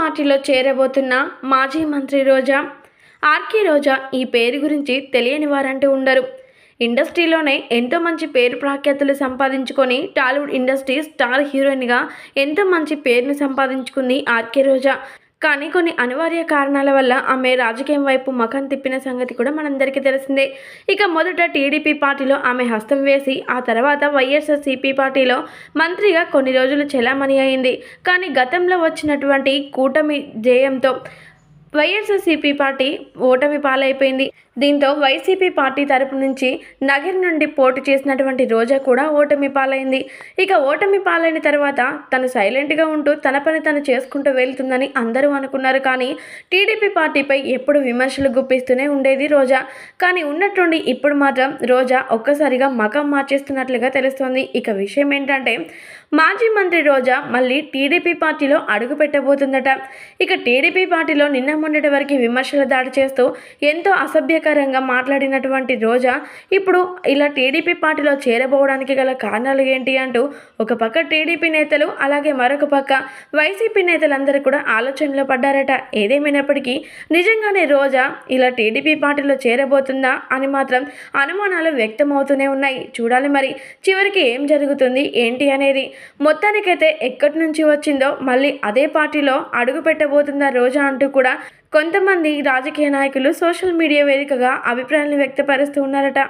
పార్టీలో చేరబోతున్న మాజీ మంత్రి రోజా ఆర్కే రోజా ఈ పేరు గురించి తెలియని వారంటూ ఉండరు. ఇండస్ట్రీలోనే ఎంతో మంచి పేరు ప్రాఖ్యాతులు సంపాదించుకొని టాలీవుడ్ ఇండస్ట్రీ స్టార్ హీరోయిన్గా ఎంతో మంచి పేరును సంపాదించుకుంది ఆర్కే రోజా. కానీ కొన్ని అనివార్య కారణాల వల్ల ఆమె రాజకీయం వైపు మఖం తిప్పిన సంగతి కూడా మనందరికీ తెలిసిందే. ఇక మొదట టీడీపీ పార్టీలో ఆమె హస్తం వేసి ఆ తర్వాత వైఎస్ఆర్సీపీ పార్టీలో మంత్రిగా కొన్ని రోజులు చెలామణి అయింది. కానీ గతంలో వచ్చినటువంటి కూటమి జయంతో వైఎస్ఆర్సీపీ పార్టీ ఓటమి పాలైపోయింది. దీంతో వైసీపీ పార్టీ తరపు నుంచి నగర్ నుండి పోటీ చేసినటువంటి రోజా కూడా ఓటమి పాలైంది. ఇక ఓటమి పాలైన తర్వాత తను సైలెంట్గా ఉంటూ తన పని తను చేసుకుంటూ వెళ్తుందని అందరూ అనుకున్నారు. కానీ టీడీపీ పార్టీపై ఎప్పుడు విమర్శలు గుప్పిస్తూనే ఉండేది రోజా. కానీ ఉన్నట్టుండి ఇప్పుడు మాత్రం రోజా ఒక్కసారిగా మకం మార్చేస్తున్నట్లుగా తెలుస్తోంది. ఇక విషయం ఏంటంటే మాజీ మంత్రి రోజా మళ్ళీ టీడీపీ పార్టీలో అడుగు పెట్టబోతుందట. ఇక టీడీపీ పార్టీలో నిన్న మొన్నటి వరకు విమర్శల దాడి చేస్తూ ఎంతో అసభ్యకర ఆసక్తికరంగా మాట్లాడినటువంటి రోజా ఇప్పుడు ఇలా టీడీపీ పార్టీలో చేరబోవడానికి గల కారణాలు ఏంటి అంటూ ఒక పక్క టీడీపీ నేతలు అలాగే మరొక పక్క వైసీపీ నేతలందరూ కూడా ఆలోచనలో పడ్డారట. ఏదేమైనప్పటికీ నిజంగానే రోజా ఇలా టీడీపీ పార్టీలో చేరబోతుందా అని మాత్రం అనుమానాలు వ్యక్తమవుతూనే ఉన్నాయి. చూడాలి మరి చివరికి ఏం జరుగుతుంది ఏంటి అనేది. మొత్తానికైతే ఎక్కడి నుంచి వచ్చిందో మళ్ళీ అదే పార్టీలో అడుగు పెట్టబోతుందా రోజా అంటూ కూడా కొంతమంది రాజకీయ నాయకులు సోషల్ మీడియా వేదికగా అభిప్రాయాలను వ్యక్తపరుస్తూ ఉన్నారట.